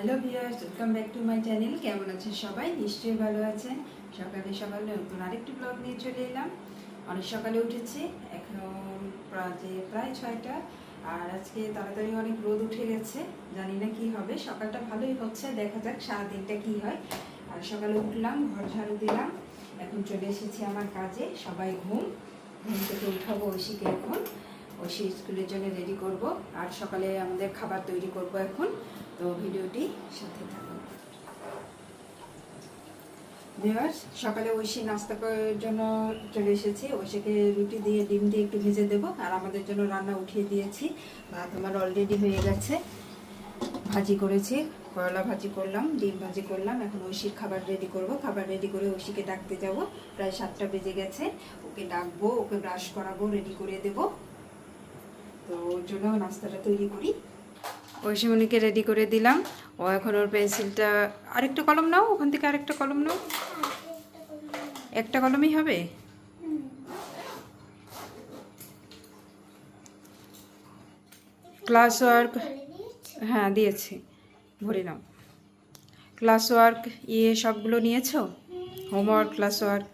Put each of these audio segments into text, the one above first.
Hello viewers welcome back to my channel কেমন আছেন সবাই? নিশ্চয়ই ভালো আছেন। সকালে সকালে নতুন আরেকটি ব্লগ নিয়ে চলে এলাম। অনেক সকালে উঠেছি, এখন প্রায় প্রায় ছয়টা, আর আজকে তাড়াতাড়ি অনেক রোদ উঠে গেছে। জানি না কি হবে, সকালটা ভালোই হচ্ছে, দেখা যাক সারাদিনটা কি হয়। আর সকালে উঠলাম, ঘর ঝাড়ু দিলাম, এখন চলে এসেছি আমার কাজে, সবাই ঘুম। ঘুম থেকে উঠাবো ঐশীকে এখন, ঐশী স্কুলের জন্য রেডি করব, আর সকালে আমাদের খাবার তৈরি করব এখন। তো ভিডিওটি সাথে থাকুন। সকালে ঐশী নাস্তা করার জন্য চলে এসেছি। ঐশীকে রুটি দিয়ে, ডিম দিয়ে একটু ভেজে দেবো। আর আমাদের জন্য রান্না উঠিয়ে দিয়েছি। ভাত আমার অলরেডি হয়ে গেছে। ভাজি করেছি। করলা ভাজি করলাম, ডিম ভাজি করলাম। এখন ঐশীর খাবার রেডি করব। খাবার রেডি করে ঐশীকে ডাকতে যাব। প্রায় সাতটা বেজে গেছে। ওকে ডাকবো, ওকে ব্রাশ করাবো রেডি করে দেব। তো ওর জন্য নাস্তাটা তৈরি করি। ঐশীমণিকে রেডি করে দিলাম। ও এখন ওর পেন্সিলটা আরেকটা কলম নাও, ওখান থেকে আরেকটা কলম নাও। একটা কলমই হবে? ক্লাস ওয়ার্ক হ্যাঁ দিয়েছি। ভরে নাও। ক্লাস ওয়ার্ক ইয়ে সবগুলো নিয়েছো? হোমওয়ার্ক ক্লাস ওয়ার্ক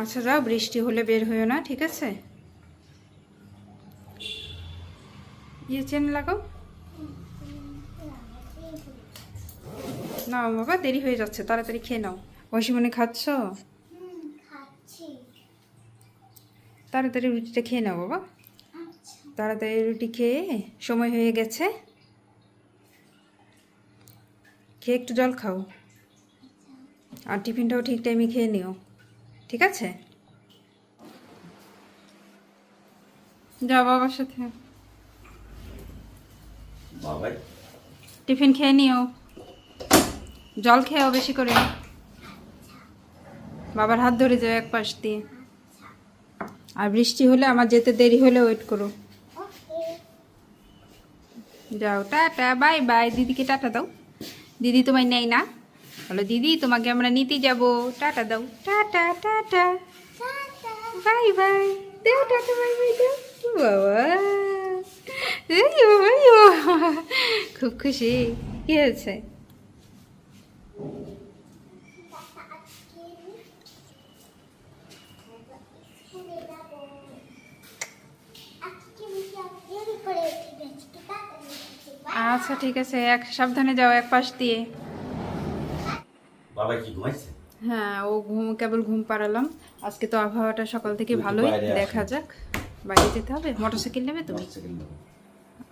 আচ্ছা যাও, বৃষ্টি হলে বের হইও না, ঠিক আছে? ইয়ে চেন লাগাও না বাবা দেরি হয়ে যাচ্ছে তাড়াতাড়ি খেয়ে নাও মনে খাচ্ছ তাড়াতাড়ি রুটিটা খেয়ে নাও বাবা তাড়াতাড়ি রুটি খেয়ে সময় হয়ে গেছে খেয়ে একটু জল খাও আর টিফিনটাও ঠিক টাইমে খেয়ে নিও। ঠিক আছে? যাও, বাবার সাথে। বাবাই টিফিন খেয়ে নিও। জল খেয়েও বেশি করে। বাবার হাত ধরে যাও এক পাশ দিয়ে। আর বৃষ্টি হলে আমার যেতে দেরি হলে ওয়েট করো। যাও টাটা বাই বাই দিদিকে টাটা দাও। দিদি তোমায় নেই না। বলো দিদি তোমাকে আমরা নিতে যাব। টাটা দাও। Tata tata. বাই বাই দেও টাটা বাই বাই দেও বাবা। খুব খুশি। কি হয়েছে? আচ্ছা ঠিক আছে এক সাবধানে যাও এক পাশ দিয়ে। বাবাই কি ঘুমাইছে? হ্যাঁ ও ঘুম কেবল ঘুম পাড়ালাম। আজকে তো আবহাওয়াটা সকাল থেকে ভালোই দেখা যাক। বাইরে যেতে হবে? মোটরসাইকেল নেবে তুমি।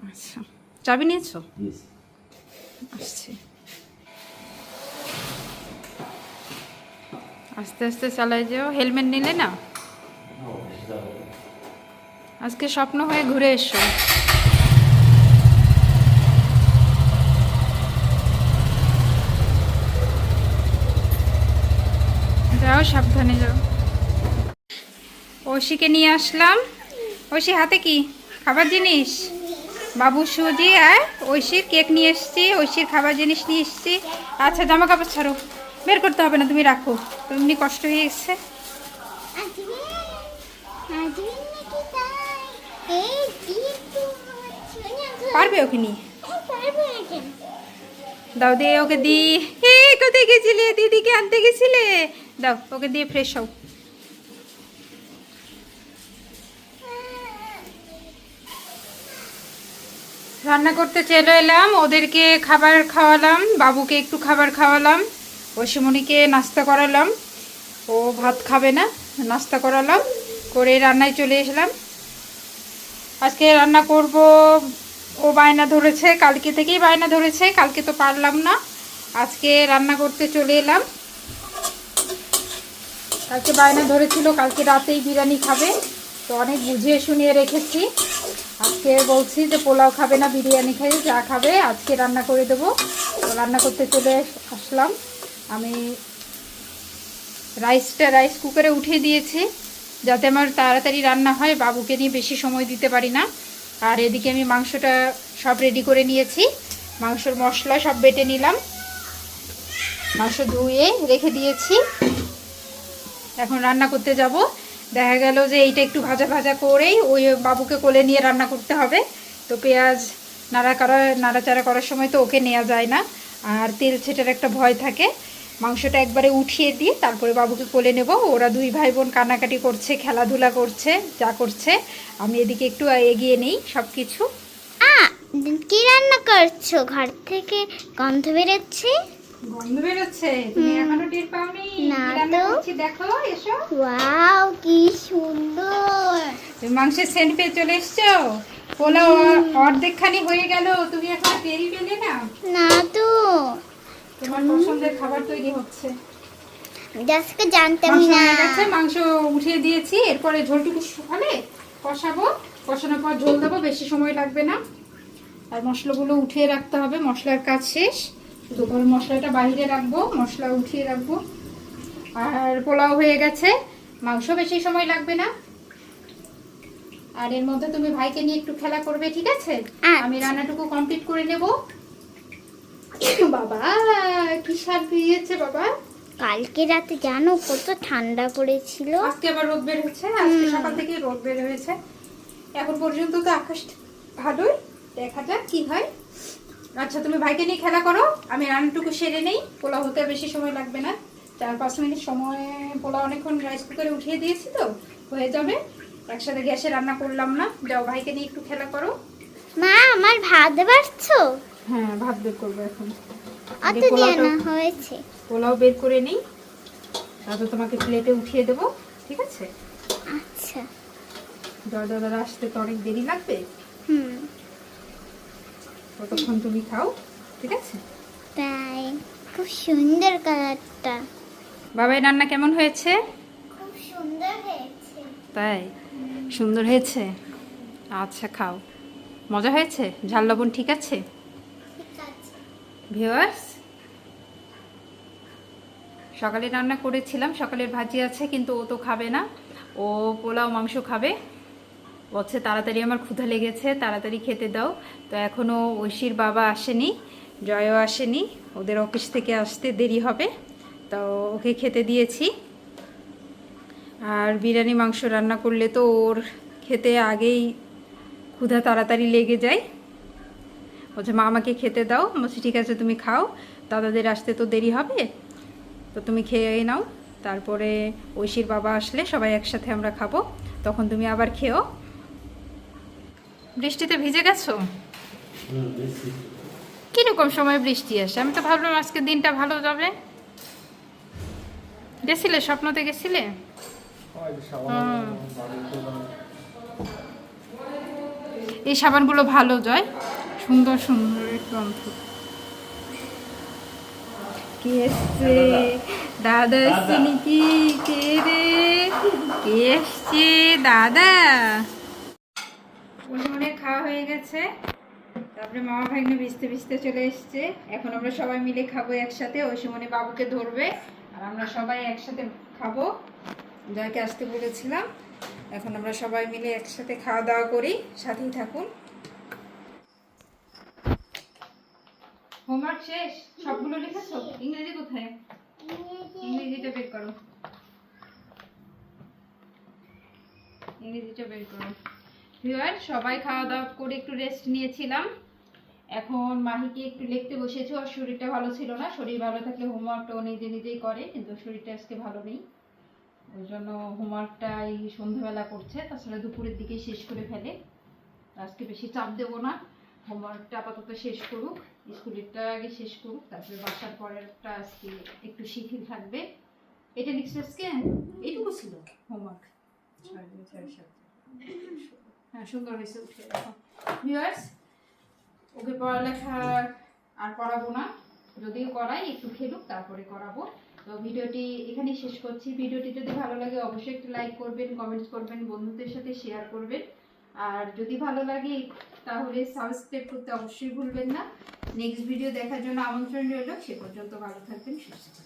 আচ্ছা। চাবি নিয়েছো. আসছে। আস্তে আস্তে চালাই যাও। হেলমেট নিলে না? আজকে স্বপ্ন হয়ে ঘুরে এসো। যাও সাবধানে যাও। ঐশীকে নিয়ে আসলাম। ঐশী হাতে কি? খাবার জিনিস? বাবু সুজি আর ঐশীর কেক নিয়ে এসছি, ঐশীর খাবার জিনিস নিয়ে এসছি। আচ্ছা জামা কাপড় ছাড়ো। বের করতে হবে না, তুমি রাখো। এমনি কষ্ট হয়ে গেছে। পারবে ওকে নিয়ে? দাও দিয়ে ওকে দি। কোথায় গেছিলে? দিদিকে আনতে গেছিলে? দাও, ওকে দিয়ে ফ্রেশ হও। রান্না করতে চলে এলাম, ওদেরকে খাবার খাওয়ালাম, বাবুকে একটু খাবার খাওয়ালাম ঐশমণিকে নাস্তা করালাম, ও ভাত খাবে না, নাস্তা করালাম, করে রান্নায় চলে এসলাম। আজকে রান্না করব, ও বায়না ধরেছে, কালকে থেকেই বায়না ধরেছে, কালকে তো পারলাম না, আজকে রান্না করতে চলে এলাম। কালকে বায়না ধরেছিল, কালকে রাতেই বিরিয়ানি খাবে। তো অনেক বুঝিয়ে শুনিয়ে রেখেছি। আজকে বলছি যে পোলাও খাবে না, বিরিয়ানি খাবে যা খাবে, আজকে রান্না করে দেবো। রান্না করতে চলে আসলাম। আমি রাইসটা, রাইস কুকারে উঠিয়ে দিয়েছি। যাতে আমার তাড়াতাড়ি রান্না হয়, বাবুকে নিয়ে বেশি সময় দিতে পারি না। আর এদিকে আমি মাংসটা সব রেডি করে নিয়েছি। মাংসর মশলা সব বেটে নিলাম। মাংস ধুয়ে রেখে দিয়েছি। এখন রান্না করতে যাব। দেখা গেল যে এইটা একটু ভাজা ভাজা করেই ওই বাবুকে কোলে নিয়ে রান্না করতে হবে। তো পেঁয়াজ নাড়া করা, নাড়াচাড়া করার সময় তো ওকে নেওয়া যায় না। আর তেল ছেটার একটা ভয় থাকে। মাংসটা একবারে উঠিয়ে দিয়ে তারপরে বাবুকে কোলে নেব। ওরা দুই ভাই বোন কান্নাকাটি করছে, খেলাধুলা করছে, যা করছে। আমি এদিকে একটু এগিয়ে নেই সব কিছু কি রান্না করছ? ঘর থেকে গন্ধ বেরোচ্ছে? গন্ধ বেরোচ্ছে তুমি এখনও টের পাওনি? না তো। দেখো এসো। ওয়াও কি সুন্দর। তুমি মাংসের সেন্ট পেয়ে চলে এসছো? পোলাও অর্ধেকখানি হয়ে গেল তুমি এখন টেরি পেলে না? না তো। তোমার পছন্দের খাবার তৈরি হচ্ছে। জাস্টকে জানতাম না। মাংস উঠিয়ে দিয়েছি এরপরে ঝোলটুকু শুকালে কষাবো। কষানোর পর ঝোল দেবো বেশি সময় লাগবে না। আর মশলাগুলো উঠিয়ে রাখতে হবে মশলার কাজ শেষ। গরম মশলাটা বাইরে রাখব মশলা উঠিয়ে রাখব। আর পোলাও হয়ে গেছে মাংস বেশি সময় লাগবে না। আর এর মধ্যে তুমি ভাইকে নিয়ে একটু খেলা করবে ঠিক আছে? আচ্ছা। আমি রান্নাটুকু কমপ্লিট করে নেব। বাবা কি স্বাদ দিয়েছে বাবা। কালকে রাতে জানো কত ঠান্ডা পড়েছিল? আজকে আবার রোদ বের হচ্ছে আজকে সকাল থেকে রোদ বের হয়েছে। এখন পর্যন্ত তো আকাশ ভালোই দেখা যাক কি হয়। আচ্ছা তুমি ভাইকে নিয়ে খেলা করো। আমি রান্নাটুকু সেরে নেই। পোলাও হতে বেশি সময় লাগবে না। চার পাঁচ মিনিট সময় পোলাও অনেকক্ষণ রাইস কুকারে উঠিয়ে দিয়েছি তো হয়ে যাবে। একসাথে গ্যাসে রান্না করলাম না। যাও ভাইকে নিয়ে একটু খেলা করো। মা আমার ভাত পারছ হ্যাঁ ভাত বের করব এখন। অত দিয়ে না হয়েছে। পোলাও বের করে নিই। তারপর তোমাকে প্লেটে উঠিয়ে দেবো ঠিক আছে? আচ্ছা। দাদা দাদা আসতে তো অনেক দেরি লাগবে। হুম। ততক্ষণ তুমি খাও? ঠিক আছে? তাই খুব সুন্দর কালারটা। বাবাই রান্না কেমন হয়েছে? খুব সুন্দর হয়েছে। তাই? সুন্দর হয়েছে? আচ্ছা খাও। মজা হয়েছে? ঝাল লবণ ঠিক আছে। ভিউয়ার্স সকালে রান্না করেছিলাম। সকালের ভাজি আছে কিন্তু ও তো খাবে না। ও পোলাও মাংস খাবে। বলছে, তাড়াতাড়ি আমার ক্ষুধা লেগেছে, তাড়াতাড়ি খেতে দাও। তো এখনও ঐশীর বাবা আসেনি, জয়ও আসেনি। ওদের অফিস থেকে আসতে দেরি হবে, তো ওকে খেতে দিয়েছি। আর বিরিয়ানি মাংস রান্না করলে তো ওর খেতে আগেই ক্ষুধা তাড়াতাড়ি লেগে যায়। বলছে, মা, আমাকে খেতে দাও। বলছি, ঠিক আছে, তুমি খাও। দাদাদের আসতে তো দেরি হবে, তো তুমি খেয়ে নাও। তারপরে ঐশীর বাবা আসলে সবাই একসাথে আমরা খাব। তখন তুমি আবার খেও। বৃষ্টিতে ভিজে গেছো? কীরকম সময় বৃষ্টি আসে? আমি তো ভাবলাম আজকে দিনটা ভালো যাবে। গেছিলে স্বপ্নতে গেছিলে। এই সাবানগুলো ভালো যায় সুন্দর সুন্দর গন্ধ। কে এসছে? দাদা। এসছে নাকি কে রে? কে এসছে? দাদা। ওষুধের খাওয়া হয়ে গেছে। তারপরে মামা ভাগ্নে ভিজতে ভিজতে চলে এসছে। এখন আমরা সবাই মিলে খাব একসাথে। ওই সময় বাবুকে ধরবে। আর আমরা সবাই একসাথে খাব। যাকে আসতে বলেছিলাম। এখন আমরা সবাই মিলে একসাথে খাওয়া দাওয়া করি। সাথেই থাকুন। হোমওয়ার্ক শেষ? সবগুলো লিখেছো? ইংরেজি কোথায়? ইংরেজিটা বের করো। ইংরেজিটা বের করো। ভিউয়ার সবাই খাওয়া দাওয়া করে একটু রেস্ট নিয়েছিলাম। এখন মাহিকে একটু লিখতে বসেছে ওর শরীরটা ভালো ছিল না শরীর ভালো থাকলে হোমওয়ার্কটা ও নিজে নিজেই করে কিন্তু শরীরটা আজকে ভালো নেই। ওই জন্য হোমওয়ার্কটা এই সন্ধ্যাবেলা করছে তাছাড়া দুপুরের দিকে শেষ করে ফেলে। আজকে বেশি চাপ দেবো না হোমওয়ার্কটা আপাতত শেষ করুক স্কুলেরটা আগে শেষ করুক তারপরে বাসার পরেরটা আজকে একটু শিথিল থাকবে। এটা লিখছে আজকে? এইটুকু ছিল। হোমওয়ার্ক হ্যাঁ সুন্দর হয়েছে উঠে ভিউয়ার্স ওকে পড়ালেখা আর করাবো না। যদিও করাই, একটু খেলুক, তারপরে করাবো। তো ভিডিওটি এখানেই শেষ করছি। ভিডিওটি যদি ভালো লাগে, অবশ্যই একটু লাইক করবেন কমেন্টস করবেন, বন্ধুদের সাথে শেয়ার করবেন। আর যদি ভালো লাগে, তাহলে সাবস্ক্রাইব করতে অবশ্যই ভুলবেন না। নেক্সট ভিডিও দেখার জন্য আমন্ত্রণ রইল। সে পর্যন্ত ভালো থাকবেন, সুস্থ